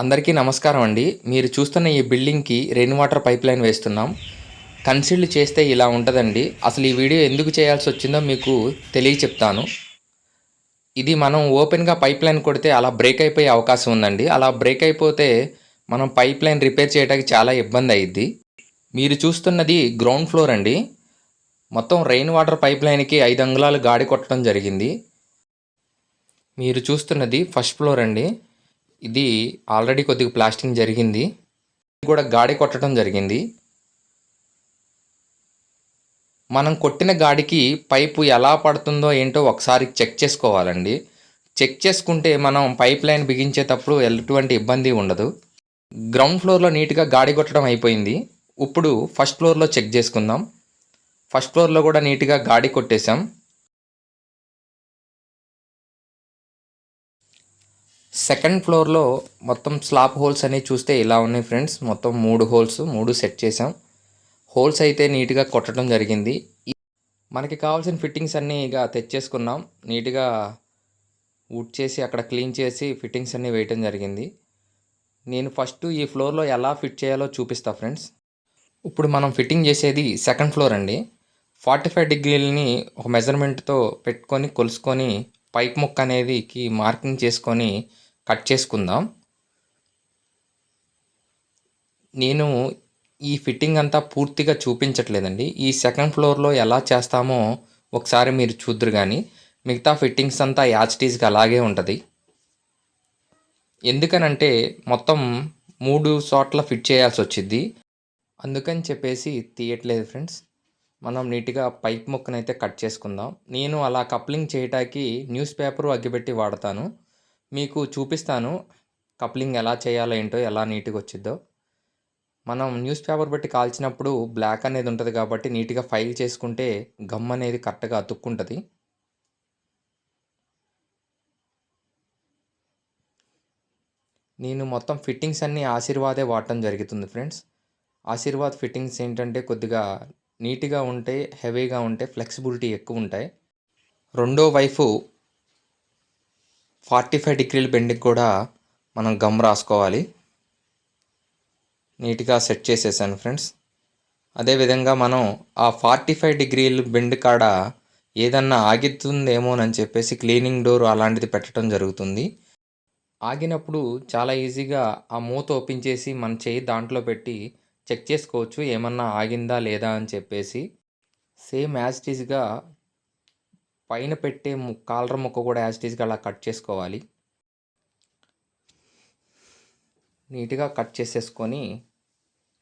అందరికీ నమస్కారం అండి. మీరు చూస్తున్న ఈ బిల్డింగ్కి రెయిన్ వాటర్ పైప్ లైన్ వేస్తున్నాం. కన్సిల్డ్ చేస్తే ఇలా ఉంటుందండి. అసలు ఈ వీడియో ఎందుకు చేయాల్సి వచ్చిందో మీకు తెలియ చెప్తాను ఇది మనం ఓపెన్గా పైప్ లైన్ కొడితే అలా బ్రేక్ అయిపోయే అవకాశం ఉందండి. అలా బ్రేక్ అయిపోతే మనం పైప్ లైన్ రిపేర్ చేయడానికి చాలా ఇబ్బంది అయ్యిద్ది మీరు చూస్తున్నది గ్రౌండ్ ఫ్లోర్ అండి. మొత్తం రెయిన్ వాటర్ పైప్ లైన్కి ఐదు అంగుళాలు గాడి కొట్టడం జరిగింది. మీరు చూస్తున్నది ఫస్ట్ ఫ్లోర్ అండి. ఇది ఆల్రెడీ కొద్దిగా ప్లాస్టింగ్ జరిగింది. కూడా గాడి కొట్టడం జరిగింది. మనం కొట్టిన గాడికి పైపు ఎలా పడుతుందో ఏంటో ఒకసారి చెక్ చేసుకోవాలండి. చెక్ చేసుకుంటే మనం పైప్ లైన్ బిగించేటప్పుడు ఎటువంటి ఇబ్బంది ఉండదు. గ్రౌండ్ ఫ్లోర్లో నీట్గా గాడి కొట్టడం అయిపోయింది. ఇప్పుడు ఫస్ట్ ఫ్లోర్లో చెక్ చేసుకుందాం. ఫస్ట్ ఫ్లోర్లో కూడా నీట్గా గాడి కొట్టేశాం. సెకండ్ ఫ్లోర్లో మొత్తం స్లాబ్ హోల్స్ అనేవి చూస్తే ఇలా ఉన్నాయి ఫ్రెండ్స్. మొత్తం మూడు హోల్స్ మూడు సెట్ చేసాం హోల్స్ అయితే నీట్గా కొట్టడం జరిగింది. మనకి కావాల్సిన ఫిట్టింగ్స్ అన్నీ ఇక తెచ్చేసుకున్నాం. నీట్గా వుడ్ చేసి అక్కడ క్లీన్ చేసి ఫిట్టింగ్స్ అన్నీ వేయటం జరిగింది. నేను ఫస్ట్ ఈ ఫ్లోర్లో ఎలా ఫిట్ చేయాలో చూపిస్తా ఫ్రెండ్స్. ఇప్పుడు మనం ఫిట్టింగ్ చేసేది సెకండ్ ఫ్లోర్ అండి. ఫార్టీ ఫైవ్ డిగ్రీలని ఒక మెజర్మెంట్తో పెట్టుకొని కొలుసుకొని పైప్ ముక్క అనేదికి మార్కింగ్ చేసుకొని కట్ చేసుకుందాం. నేను ఈ ఫిట్టింగ్ అంతా పూర్తిగా చూపించట్లేదండి. ఈ సెకండ్ ఫ్లోర్లో ఎలా చేస్తామో ఒకసారి మీరు చూద్దరు కానీ మిగతా ఫిట్టింగ్స్ అంతా యాచ్టీస్గా అలాగే ఉంటుంది. ఎందుకనంటే మొత్తం మూడు చోట్ల ఫిట్ చేయాల్సి వచ్చింది అందుకని చెప్పేసి తీయట్లేదు ఫ్రెండ్స్. మనం నీట్గా పైప్ ముక్కనైతే కట్ చేసుకుందాం. నేను అలా కప్లింగ్ చేయటానికి న్యూస్ పేపరు అగ్గిపెట్టి వాడతాను. మీకు చూపిస్తాను కప్లింగ్ ఎలా చేయాలో ఏంటో ఎలా నీట్గా వచ్చిద్దో. మనం న్యూస్ పేపర్ పెట్టి కాల్చినప్పుడు బ్లాక్ అనేది ఉంటుంది కాబట్టి నీట్గా ఫైల్ చేసుకుంటే గమ్ అనేది కరెక్ట్గా అతుక్కుంటుంది. నేను మొత్తం ఫిట్టింగ్స్ అన్నీ ఆశీర్వాదే వాడటం జరుగుతుంది ఫ్రెండ్స్. ఆశీర్వాద్ ఫిట్టింగ్స్ ఏంటంటే కొద్దిగా నీట్గా ఉంటే హెవీగా ఉంటే ఫ్లెక్సిబిలిటీ ఎక్కువ ఉంటాయి. రెండో వైపు ఫార్టీ ఫైవ్ డిగ్రీల బెండ్కి కూడా మనం గమ్ రాసుకోవాలి. నీట్గా సెట్ చేసేసాను ఫ్రెండ్స్. అదేవిధంగా మనం ఆ ఫార్టీ ఫైవ్ డిగ్రీలు బెండ్ కాడ ఏదన్నా ఆగితుందేమోనని చెప్పేసి క్లీనింగ్ డోర్ అలాంటిది పెట్టడం జరుగుతుంది. ఆగినప్పుడు చాలా ఈజీగా ఆ మూత ఓపెన్ చేసి మన చేయి దాంట్లో పెట్టి చెక్ చేసుకోవచ్చు ఏమన్నా ఆగిందా లేదా అని చెప్పేసి. సేమ్ యాజ్ యాజ్టీస్గా పైన పెట్టే కాలర్ ముక్క కూడా యాజ్టీస్గా అలా కట్ చేసుకోవాలి. నీట్గా కట్ చేసేసుకొని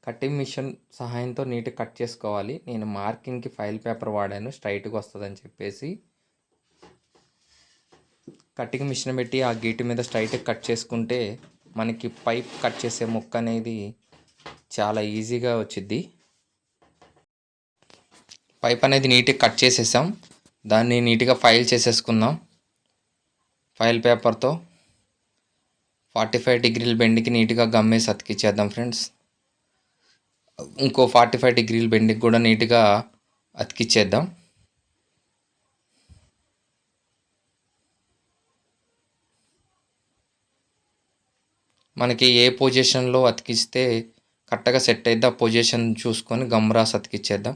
కటింగ్ మిషన్ సహాయంతో నీట్గా కట్ చేసుకోవాలి. నేను మార్కింగ్కి ఫైల్ పేపర్ వాడాను. స్ట్రైట్గా వస్తుందని చెప్పేసి కటింగ్ మిషన్ పెట్టి ఆ గీటు మీద స్ట్రైట్గా కట్ చేసుకుంటే మనకి పైప్ కట్ చేసే ముక్క అనేది చాలా ఈజీగా వచ్చిద్ది. పైప్ అనేది నీట్గా కట్ చేసేసాం. దాన్ని నీట్గా ఫైల్ చేసేసుకుందాం. ఫైల్ పేపర్తో ఫార్టీ ఫైవ్ డిగ్రీల బెండ్కి నీట్గా గమ్మేసి అతికిచ్చేద్దాం ఫ్రెండ్స్. ఇంకో ఫార్టీ ఫైవ్ డిగ్రీల బెండ్కి కూడా నీట్గా అతికిచ్చేద్దాం. మనకి ఏ పొజిషన్లో అతికిస్తే కరెక్ట్గా సెట్ అయితే ఆ పొజిషన్ చూసుకొని గమ్రాస్ అతికిచ్చేద్దాం.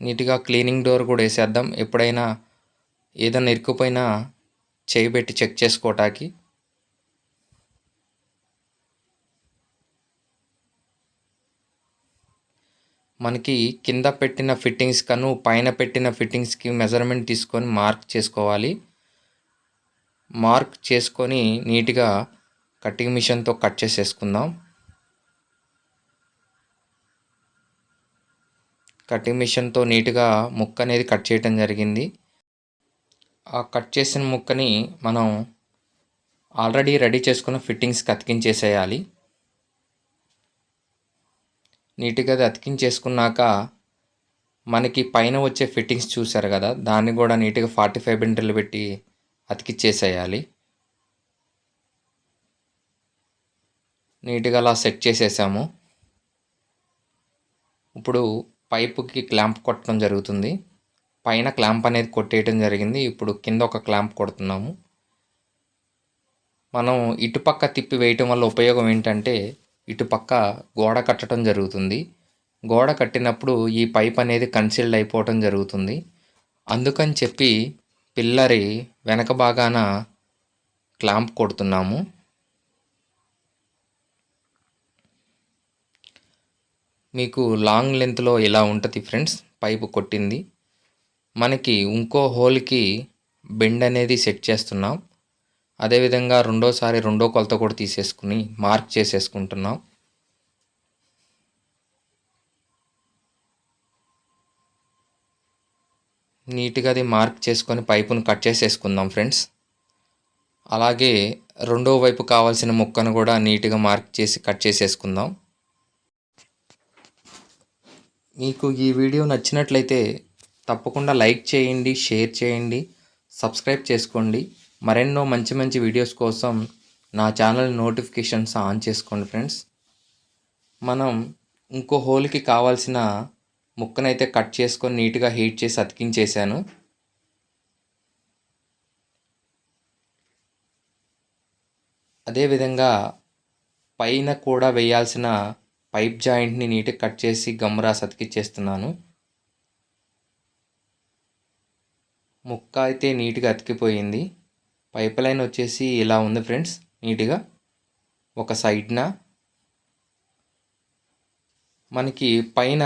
నీట్గా క్లీనింగ్ డోర్ కూడా వేసేద్దాం. ఎప్పుడైనా ఏదైనా ఇరుక్కుపోయినా చేయి పెట్టి చెక్ చేసుకోవటానికి మనకి కింద పెట్టిన ఫిట్టింగ్స్ కను పైన పెట్టిన ఫిట్టింగ్స్కి మెజర్మెంట్ తీసుకొని మార్క్ చేసుకోవాలి. మార్క్ చేసుకొని నీట్గా కటింగ్ మిషన్తో కట్ చేసేసుకుందాం. కటింగ్ మిషన్తో నీట్గా ముక్క అనేది కట్ చేయటం జరిగింది. ఆ కట్ చేసిన ముక్కని మనం ఆల్రెడీ రెడీ చేసుకున్న ఫిట్టింగ్స్కి అతికించేసేయాలి నీట్గా అది అతికించేసుకున్నాక మనకి పైన వచ్చే ఫిట్టింగ్స్ చూసారు కదా దాన్ని కూడా నీట్గా ఫార్టీ ఫైవ్ బెండర్లు పెట్టి అతికిచ్చేసేయాలి. నీట్గా అలా సెట్ చేసేసాము. ఇప్పుడు పైపుకి క్లాంప్ కొట్టడం జరుగుతుంది. పైన క్లాంప్ అనేది కొట్టేయటం జరిగింది. ఇప్పుడు కింద ఒక క్లాంప్ కొడుతున్నాము. మనం ఇటుపక్క తిప్పి వేయటం వల్ల ఉపయోగం ఏంటంటే ఇటుపక్క గోడ కట్టడం జరుగుతుంది. గోడ కట్టినప్పుడు ఈ పైప్ అనేది కన్సీల్డ్ అయిపోవటం జరుగుతుంది. అందుకని చెప్పి పిల్లరి వెనక భాగాన క్లాంప్ కొడుతున్నాము. మీకు లాంగ్ లెంత్లో ఇలా ఉంటుంది ఫ్రెండ్స్ పైపు కొట్టింది. మనకి ఇంకో హోల్కి బెండ్ అనేది సెట్ చేస్తున్నాం. అదేవిధంగా రెండోసారి రెండో కొలత కూడా తీసేసుకుని మార్క్ చేసేసుకుంటున్నాం. నీట్గా అది మార్క్ చేసుకొని పైపును కట్ చేసేసుకుందాం ఫ్రెండ్స్ అలాగే రెండో వైపు కావాల్సిన ముక్కను కూడా నీట్గా మార్క్ చేసి కట్ చేసేసుకుందాం. మీకు ఈ వీడియో నచ్చినట్లయితే తప్పకుండా లైక్ చేయండి షేర్ చేయండి సబ్స్క్రైబ్ చేసుకోండి. మరెన్నో మంచి మంచి వీడియోస్ కోసం నా ఛానల్ నోటిఫికేషన్స్ ఆన్ చేసుకోండి ఫ్రెండ్స్. మనం ఇంకో హోల్కి కావాల్సిన ముక్కనైతే కట్ చేసుకొని నీట్గా హీట్ చేసి అతికించేసాను అదేవిధంగా పైన కూడా వేయాల్సిన పైప్ జాయింట్ని నీట్గా కట్ చేసి గమ్రాస్ అతికిచ్చేస్తున్నాను ముక్క అయితే నీట్గా అతికిపోయింది. పైప్ లైన్ వచ్చేసి ఇలా ఉంది ఫ్రెండ్స్ నీట్గా. ఒక సైడ్న మనకి పైన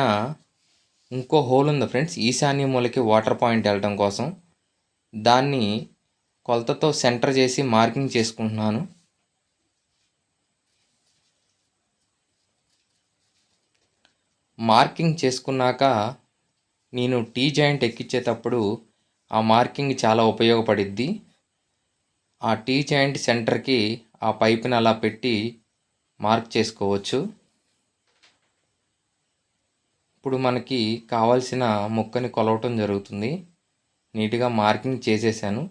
ఇంకో హోల్ ఉంది ఫ్రెండ్స్ ఈశాన్య మూలకి వాటర్ పాయింట్ వెళ్ళడం కోసం. దాన్ని కొలతతో సెంటర్ చేసి మార్కింగ్ చేసుకుంటున్నాను. మార్కింగ్ చేసుకున్నాక నేను టీ జాయింట్ ఎక్కించేటప్పుడు ఆ మార్కింగ్ చాలా ఉపయోగపడిద్ది. ఆ టీ జాయింట్ సెంటర్కి ఆ పైప్ని అలా పెట్టి మార్క్ చేసుకోవచ్చు. ఇప్పుడు మనకి కావాల్సిన ముక్కని కొలవటం జరుగుతుంది. నీట్గా మార్కింగ్ చేసేసాను.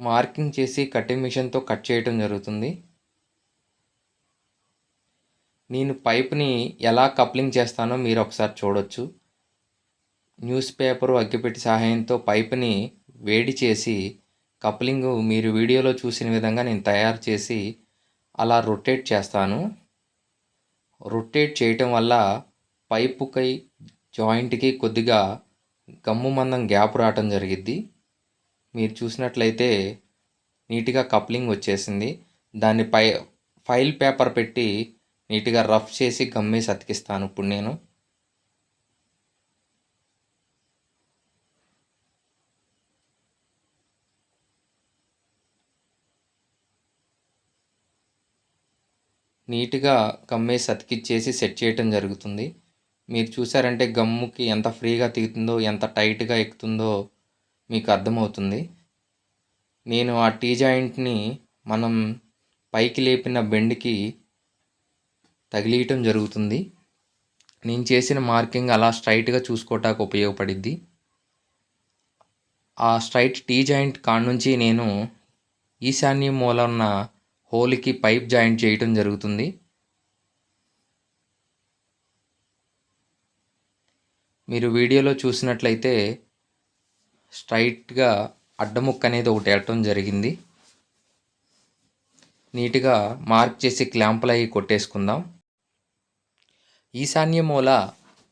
మార్కింగ్ చేసి కటింగ్ మిషన్తో కట్ చేయటం జరుగుతుంది. నేను పైప్ని ఎలా కప్లింగ్ చేస్తానో మీరు ఒకసారి చూడొచ్చు. న్యూస్ పేపరు అగ్గిపెట్టి సహాయంతో పైప్ని వేడి చేసి కప్లింగ్ మీరు వీడియోలో చూసిన విధంగా నేను తయారు చేసి అలా రొటేట్ చేస్తాను. రొటేట్ చేయటం వల్ల పైపుకై జాయింట్కి కొద్దిగా గమ్ము మందం గ్యాప్ రావటం జరిగిద్ది. మీరు చూసినట్లయితే నీట్గా కప్లింగ్ వచ్చేసింది. దాన్ని పై ఫైల్ పేపర్ పెట్టి నీట్గా రఫ్ చేసి గమ్మేసి అతికిస్తాను ఇప్పుడు నేను. నీట్గా గమ్మేసి అతికిచ్చేసి సెట్ చేయటం జరుగుతుంది. మీరు చూసారంటే గమ్ముకి ఎంత ఫ్రీగా తిగుతుందో ఎంత టైట్గా ఎక్కుతుందో మీకు అర్థమవుతుంది. నేను ఆ టీ జాయింట్ని మనం పైకి లేపిన బెండ్కి తగిలియటం జరుగుతుంది. నేను చేసిన మార్కింగ్ అలా స్ట్రైట్గా చూసుకోవటానికి ఉపయోగపడిద్ది. ఆ స్ట్రైట్ టీ జాయింట్ కాడ నుంచి నేను ఈశాన్య మూల ఉన్న హోల్కి పైప్ జాయింట్ చేయటం జరుగుతుంది. మీరు వీడియోలో చూసినట్లయితే స్ట్రైట్గా అడ్డముక్క అనేది ఒకటి వెళ్ళటం జరిగింది. నీట్గా మార్క్ చేసి క్లాంపులు అవి కొట్టేసుకుందాం. ఈశాన్య మూల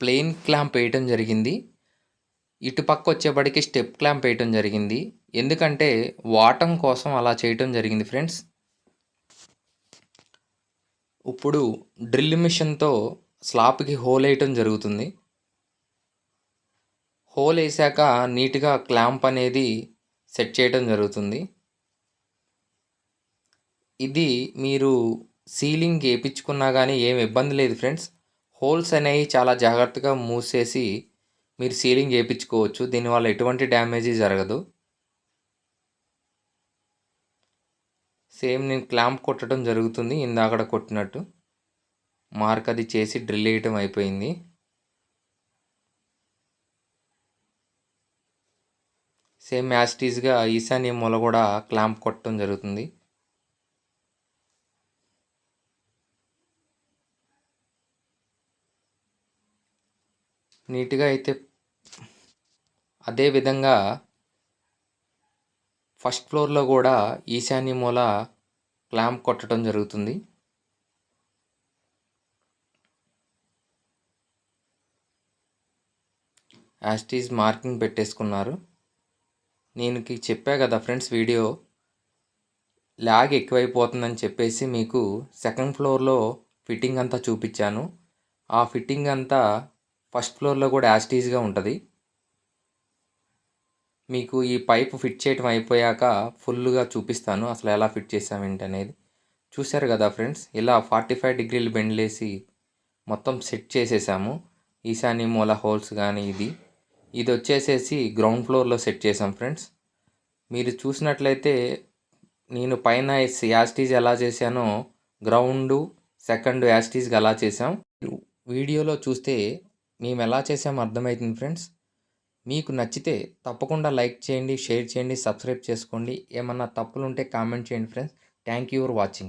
ప్లెయిన్ క్లాంప్ వేయటం జరిగింది. ఇటుపక్క వచ్చేపటికి స్టెప్ క్లాంప్ వేయటం జరిగింది. ఎందుకంటే వాటం కోసం అలా చేయటం జరిగింది ఫ్రెండ్స్. ఇప్పుడు డ్రిల్ మిషన్తో స్లాబ్కి హోల్ వేయటం జరుగుతుంది. హోల్ వేసాక నీట్గా క్లాంప్ అనేది సెట్ చేయటం జరుగుతుంది. ఇది మీరు సీలింగ్ వేయించుకున్నా కానీ ఏం ఇబ్బంది లేదు ఫ్రెండ్స్. హోల్స్ అనేవి చాలా జాగ్రత్తగా మూసేసి మీరు సీలింగ్ వేయించుకోవచ్చు. దీనివల్ల ఎటువంటి డ్యామేజీ జరగదు. సేమ్ నేను క్లాంప్ కొట్టడం జరుగుతుంది. ఇందాకడ కొట్టినట్టు. మార్క్ అది చేసి డ్రిల్ వేయటం అయిపోయింది. సేమ్ యాస్టీస్గా ఈశాన్య మూల కూడా క్లాంప్ కొట్టడం జరుగుతుంది. నీట్గా అయితే అదే విధంగా ఫస్ట్ ఫ్లోర్లో కూడా ఈశాన్య మూల క్లాంప్ కొట్టడం జరుగుతుంది. యాస్టీస్ మార్కింగ్ పెట్టేసుకున్నారు. నేను చెప్పా కదా ఫ్రెండ్స్ వీడియో. ల్యాగ్ ఎక్కువైపోతుందని చెప్పేసి మీకు సెకండ్ ఫ్లోర్లో ఫిట్టింగ్ అంతా చూపించాను. ఆ ఫిట్టింగ్ అంతా ఫస్ట్ ఫ్లోర్లో కూడా యాస్టీజ్గా ఉంటుంది. మీకు ఈ పైపు ఫిట్ చేయటం అయిపోయాక ఫుల్గా చూపిస్తాను అసలు ఎలా ఫిట్ చేసామేంటి అనేది. చూశారు కదా ఫ్రెండ్స్ ఇలా ఫార్టీ ఫైవ్ డిగ్రీలు బెండ్లేసి మొత్తం సెట్ చేసేసాము. ఈశాన్య మూల హోల్స్ కానీ ఇది. ఇది వచ్చేసేసి గ్రౌండ్ ఫ్లోర్లో సెట్ చేసాం ఫ్రెండ్స్ మీరు చూసినట్లయితే నేను పైన యాస్టీజ్ ఎలా చేశానో గ్రౌండ్ సెకండ్ యాస్టీజ్గా అలా చేసాం వీడియోలో చూస్తే మేము ఎలా చేసామో అర్థమవుతుంది ఫ్రెండ్స్ మీకు నచ్చితే తప్పకుండా లైక్ చేయండి షేర్ చేయండి సబ్స్క్రైబ్ చేసుకోండి. ఏమన్నా తప్పులుంటే కామెంట్ చేయండి friends thank you for watching